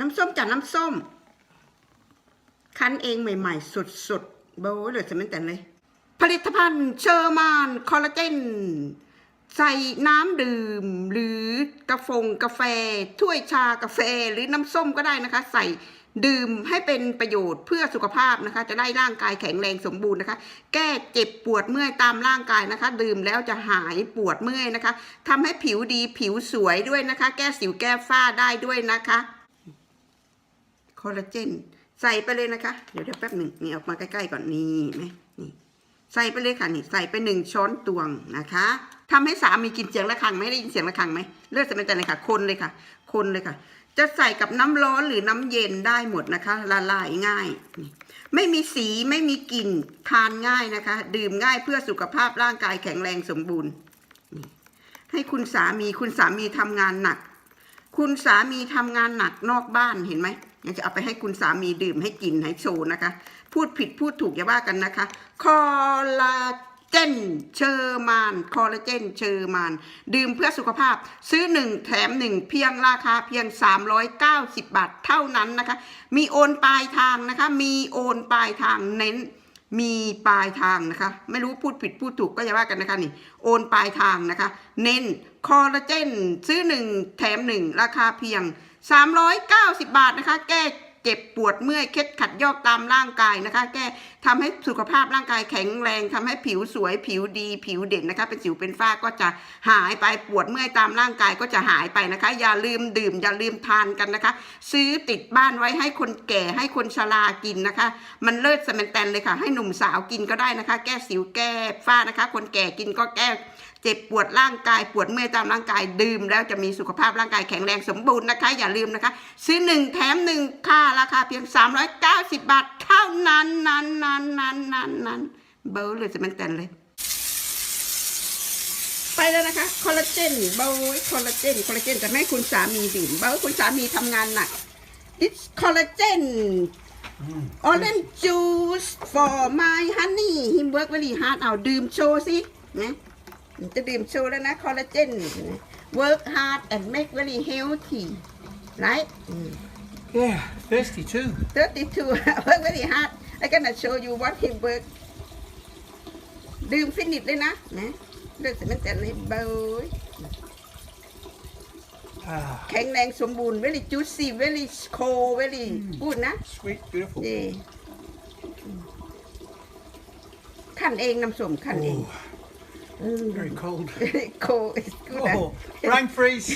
น้ำส้มจากน้ำส้ม คั้นเองใหม่ๆสุดๆโบ้เลยจะไม่แต่เลย ผลิตภัณฑ์เชอร์มานคอลลาเจนใส่น้ำดื่มหรือกาแฟงกาแฟ ถ้วยชากาแฟหรือน้ำส้มก็ได้นะคะ ใส่ดื่มให้เป็นประโยชน์เพื่อสุขภาพนะคะ จะได้ร่างกายแข็งแรงสมบูรณ์นะคะ แก้เจ็บปวดเมื่อยตามร่างกายนะคะ ดื่มแล้วจะหายปวดเมื่อยนะคะทำให้ผิวดีผิวสวยด้วยนะคะ แก้สิวแก้ฝ้าได้ด้วยนะคะ คอลลาเจนใส่ไปเลยนะคะ เดี๋ยวเดี๋ยวแป๊บหนึ่งนี่ออกมาใกล้ๆก่อนนี่ไหมนี่ใส่ไปเลยค่ะนี่ใส่ไปหนึ่งช้อนตวงนะคะทำให้สามีกินเสียงระฆังไหมได้ยินเสียงระฆังไหมเลือดจะเป็นแต่เลยค่ะ คนเลยค่ะ คนเลยค่ะ จะใส่กับน้ำร้อนหรือน้ำเย็นได้หมดนะคะละลายง่ายนี่ไม่มีสีไม่มีกลิ่นทานง่ายนะคะ ดื่มง่ายเพื่อสุขภาพร่างกายแข็งแรงสมบูรณ์นี่ให้คุณสามีคุณสามีทำงานหนัก คุณสามีทำงานหนักนอกบ้านเห็นไหมอยากจะเอาไปให้คุณสามีดื่มให้กินให้โชว์นะคะ พูดผิดพูดถูกอย่าว่ากันนะคะ คอลลาเจนเชอร์มาน คอลลาเจนเชอร์มาน ดื่มเพื่อสุขภาพ ซื้อหนึ่งแถมหนึ่งเพียงราคาเพียง 390 บาทเท่านั้นนะคะ มีโอนปลายทางนะคะ มีโอนปลายทางเน้น มีปลายทางนะคะ ไม่รู้พูดผิดพูดถูกก็อย่าว่ากันนะคะนี่โอนปลายทางนะคะ เน้นคอลลาเจนซื้อหนึ่งแถมหนึ่งราคาเพียง 390 บาทนะคะ แก้ เจ็บปวดเมื่อยเคล็ดขัดยอกตามร่างกายนะคะ แก้ทำให้สุขภาพร่างกายแข็งแรงทำให้ผิวสวยผิวดี ผิวเด่นนะคะ เป็นสิวเป็นฝ้าก็จะหายไปปวดเมื่อยตามร่างกายก็จะหายไปนะคะ อย่าลืมดื่ม อย่าลืมทานกันนะคะ ซื้อติดบ้านไว้ให้คนแก่ให้คนชรากินนะคะ มันเลิศสแมนแตนเลยค่ะ ให้หนุ่มสาวกินก็ได้นะคะ แก้สิวแก้ฝ้านะคะ คนแก่กินก็แก้ เจ็บปวดร่างกายปวดเมื่อยตามร่างกายดื่ม แล้วจะมีสุขภาพร่างกายแข็งแรงสมบูรณ์นะคะ อย่าลืมนะคะ ซื้อหนึ่งแถมหนึ่งค่าราคาเพียง 390 บาท เท่านั้นนั้นนั้นนั้นนั้นนั้นเบลเลยจะมันแต่นเลย ไปแล้วนะคะคอลลาเจนเบลคอลลาเจนคอลลาเจนจะไม่ให้คุณสามีดื่มเบลคุณสามีทำงานหนัก it's collagen orange juice for my honey him work very hard เอาดื่มโชว์สินะ จะดื่มโชว์แล้วนะคอลลาเจน work hard and make very healthy right Yeah, thirsty too. 32 work very hard I gonna show you what he work ดื่มฟินิชเลยนะนะเลือกสมันแต่เลยเบย Ah, แข็งแรงสมบูรณ์ very juicy very cold very good นะ sweet, beautiful. นี่ขั้นเองน้ำส้มขั้นเอง Oh, very cold. โคกูดนะ Oh, brain freeze.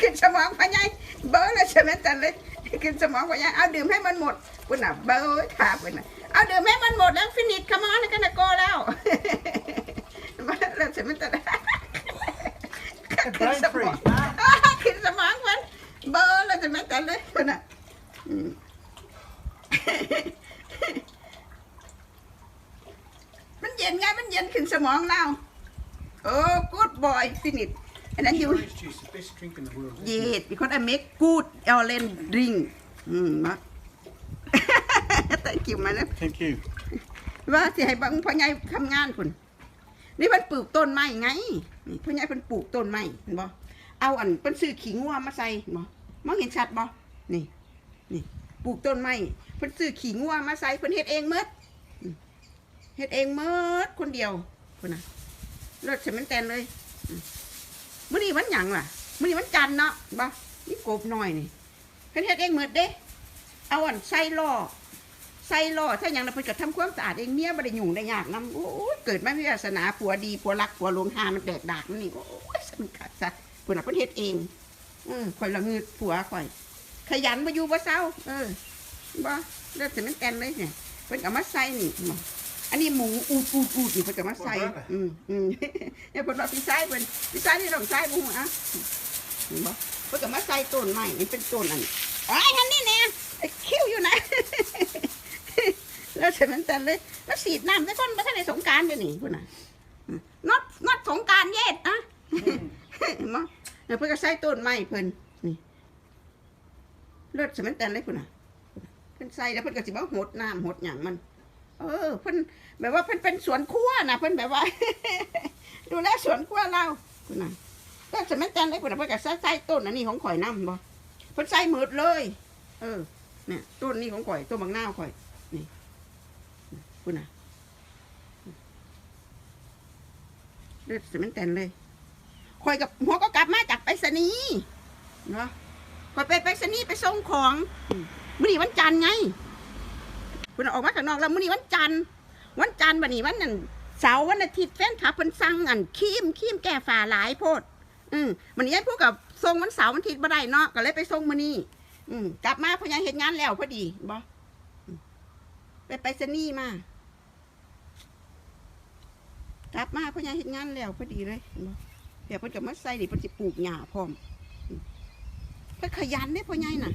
ขึ้นสมองพะยัยเบอร์เลยใช่ไหมจันเลยขึ้นสมองพะยัยเอาดื่มให้มันหมดปุ่นน่ะเบอร์ถามปุ่นน่ะเอาดื่มให้มันหมดแล้วฟินิชคามอนกันนะโกแล้วมาแล้วใช่ไหมจัน brain freeze, man. ขึ้นสมองมันเบอร์แล้วใช่ไหมจันเลยปุ่นน่ะอืมมันเย็นไงมันเย็นขึ้นสมองเรา โอ้ good boy finish อันนั้นอยู่ Orange juice, the best drink in the world. isn't it? Yes, because I make good orange drink. อืมมา Thank you มานะ Thank you. ว่าสิให้บังพ่อใหญ่ทำงานคุณนี่มันปลูกต้นไม้ไงนี่พ่อใหญ่เพิ่นปลูกต้นไม้เห็นบ่เอาอันเพิ่นซื้อขี้งัวมาใส่เห็นบ่มองเห็นชัดบ่นี่นี่ปลูกต้นไม้เพิ่นซื้อขี้งัวมาใส่เพิ่นเฮ็ดเองหมดอืมเฮ็ดเองหมดคนเดียวพุ่นน่ะ รถเสมันแตนเลยมมื้อนี้วันหยังล่ะมื้อนี้วันจันเนาะบ่นี่กบหน้อยนี่เพิ่นเฮ็ดเองหมดเด้ เอาอันใส่ล้อใส่ล้อถ้าอย่างเราเพิ่นก็ทำความสะอาดเองเมียบ่ได้ยุ่งได้ยากนํโอ้ยเกิดมามีวาสนาผัวดีผัวรักผัวหลวงหามันแดกดากนี่โอ้ยสำคัญซะเพิ่นน่ะเพิ่นเฮ็ดเองอือข่อยละงืดผัวข่อย ขยันบ่อยู่บ่เศร้าเออบ่เลือดสิมันแตนเลยเนี่ยเพิ่นก็มาใส่นี่ อันนี้หมูอูดอูดอูดนี่เพิ่นก็มาใส่บ่ได้อืมอืมเนี่ยเพิ่นว่าพี่ชายเพิ่นพี่ชายนี่ต้องใส่บ่ฮู้อะเห็นบ่เพิ่นก็มาใส่ต้นไม้นี่เป็นต้นอันอ้ายทันนี่แน่ไอ้คิ้วอยู่นะแล้วเสร็จมันแต่เลยแล้วสีดน้ำได้ก่อนมาทันในสงกรารเดี๋ยวนี้พุ่นน่ะนอดนอดสงกรารเย็ดอะมาเดี๋ยวเพิ่นก็ใส่ต้นไม้เพิ่นนี่เลือดเสร็จมันแต่เลยพุ่นน่ะเพิ่นใส่แล้วเพิ่นก็สิบ่หดน้ำหดหยังมัน เออเพิ่นแบบว่าเพิ่นเป็นสวนครัวนะเพิ่นแบบว่า ดูแลสวนครัวเราพุ่นน่ะแล้วเสร็จมันแต่เลยพุ่นน่ะเพิ่นก็ใส่ใส่ต้นอันนี้ของข่อยน้ำบ่เพิ่นใส่หมดเลย เออเนี่ยต้นนี้ของข่อยต้นบางหน้าข่อยนี่คุณน่ะเลือดสมันแตนเลยข่อยกับหัวก็กลับมาจากไปรษณีย์เนาะข่อยไปไปรษณีย์ไปส่งของมมื้อนี้วันจันทร์ไง คุณน่ะออกมาข้างนอกแล้วมื้อนี้วันจันทร์วันจันทร์บัดนี้วันนั้นเสาร์วันอาทิตย์แฟนคลับเพิ่นสั่งอันครีมครีมแก้ฝาหลายโพด อืมวันนี้ยายพูดกับส่งวันเสาร์วันอาทิตย์บ่ได้เนาะก็เลยไปส่งมื้อนี้อืมกลับมาพอยายเฮ็ดงานแล้วพอดีบ่อืมไปไปสนีย์มากลับมาพอยายเฮ็ดงานแล้วพอดีเลยบ่เดี๋ยวเพิ่นก็มาใส่ดิเพิ่นสิปลูกหญ้าพร้อมเพิ่นขยันเด้พ่อยายน่ะ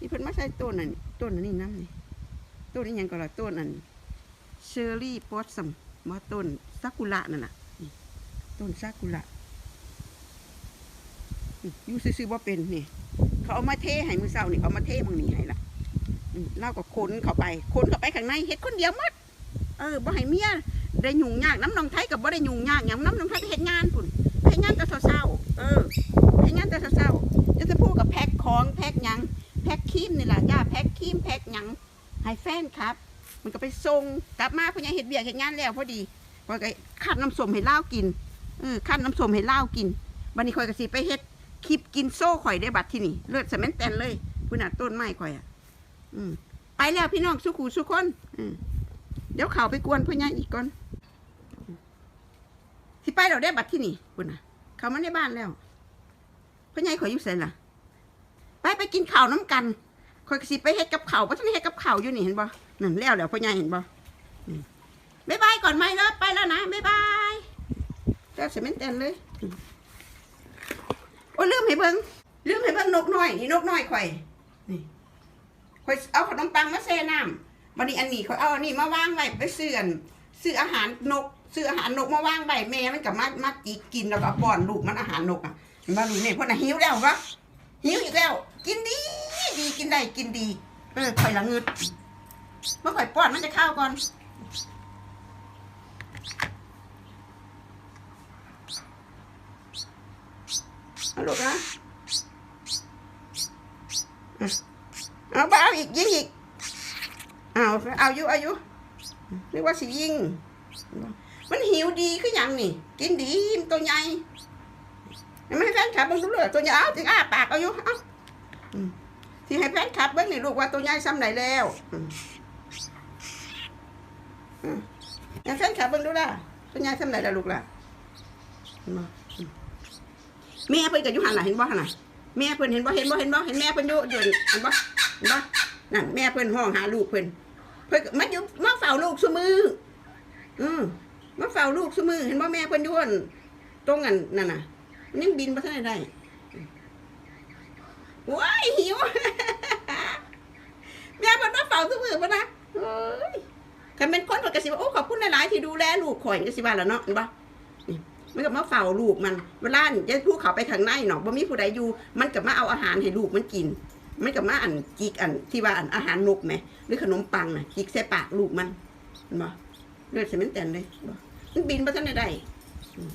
นี่เพิ่นมาใส่ต้นนั่นต้นอันนี้นำนี่ ต้นนี้ยังก็ละต้นอันเชอร์รี่ปอสซัมมาต้นซากุระนั่นน่ะต้นซากุระอือยู่ซื่อๆบ่เป็นนี่ เขาเอามาเทให้มือเศร้านี่เขาเอามาเทมังนี่ให้ละเล่าก็คนเข้าไปคนเข้าไปข้างในเฮ็ดคนเดียวหมดเออบ่ให้เมียได้ยุ่งยากน้ำนองไทยกับบ่ได้ยุ่งยากหยังน้ำนองไทยเฮ็ดงานพุ่นเฮ็ดงานแต่เศร้าเออเฮ็ดงานแต่เศร้าจะจะพูดกับแพ็คของแพ็คยังแพ็คครีมนี่แหละย่าแพ็คครีมแพ็คยัง ให้แฟนครับ มันก็ไปส่งกลับมาพิ่นยังเฮ็ดเบียกเฮ็ดงานแล้วพอดีพอยก็คั้นน้ำส้มให้เล่ากินเออคั้นน้ำส้มให้เล่ากินวันนี้ข่อยก็สิไปเฮ็ดคลิปกินโซ่ข่อยได้บัตรที่นี่เลือดสแมนแตนเลยพุ่นน่ะต้นไม้ข่อยอะ อืมไปแล้วพี่น้องสุขูสุคนอืมเดี๋ยวเขาไปกวนพ่อใหญ่อีกก่อนสิไปเราได้บัตรที่นี่พุ่นน่ะ เขามาในบ้านแล้วพ่อใหญ่ข่อยอยู่ไสล่ะ ไปไปกินข้าวน้ำกัน ข่อยสิไปเฮ็ดกับเขาวเพราะท่านเฮ็ดกับเขาวอยู่นี่เห็นบ่นั่นแล้วแล้วพ่อใหญ่เห็นบ่อืมบ๊ายบายก่อนไหมแล้วไปแล้วนะบ๊ายบายแล้วสแมนแตนเลยโอ้ยลืมให้เบิ่งลืมให้เบิ่งนกน้อยนี่นกน้อยข่อยนี่ข่อยเอาขนมปังมาแช่น้ำวันนี้อันนี้ข่อยเอาอันนี้มาวางไว้ไปซื้อนซื้ออาหารนกซื้ออาหารนกมาวางไว้แม่มันก็มามาจิกกินแล้วก็ป้อนลูกมันอาหารนกอะมาลูกนี่เพ่นน่ะหิวแล้ววะหิวอีกแล้ว กินดี ดีกินได้กินดีเออข่อยละงึดเมื่อข่อยป้อนมันจะข้าวก่อนเอาลูกนะเอาไปเอาอีกยิงอีกเอาเอาอยู่เอาอยู่นึกว่าสิยิง มันหิวดีคือหยังนี่ กินดีมันตัวใหญ่ไม่ให้แฟนคลับเบิ่งดูเลยตัวใหญ่เอาถึงอ้าปากเอาอยู่เอา ที่ให้แฟนคลับเบิ่งนี่ลูกว่าตัวใหญ่ซ้ำไหนแล้วอืมอืมให้แฟนคลับเบิ่งดูล่ะตัวใหญ่ซ้ำไหนแล้วลูกล่ะแม่เพิ่นก็อยู่หันล่ะเห็นบ่หันล่ะแม่เพิ่นเห็นบ่เห็นบ่เห็นบ่เห็นแม่เพิ่นอยู่อยู่นเห็นบ่เห็นบ่นั่นแม่เพิ่นห้องหาลูกเพิ่นเพิ่นมาอยู่มาเฝ้าลูกซุมืออืมมาเฝ้าลูกซุมือเห็นบ่แม่เพิ่นอยู่นตรงอันนั่นน่ะยังบินบ่ทันได้ได้ว้ายหิว แม่เพิ่นมาเฝ้าซุมือบ่นะเอ้ยคันเป็นคนเพิ่นก็สิว่าโอ้ขอบคุณหลายๆที่ดูแลลูกข่อยก็สิว่าล่ะเนาะเห็นบ่มันก็มาเฝ้าลูกมันเวลาจะพูดเขาไปข้างในเนาะบ่มีผู้ใดอยู่ มันก็มาเอาอาหารให้ลูกมันกิน มันก็มาอันจิกอันที่ว่าอันอาหารนกไหมหรือขนมปังน่ะจิกใส่ปากลูกมันเห็นบ่เลือดใส่มันแตนเลยบ่มันบินมาทันได้ได้อืม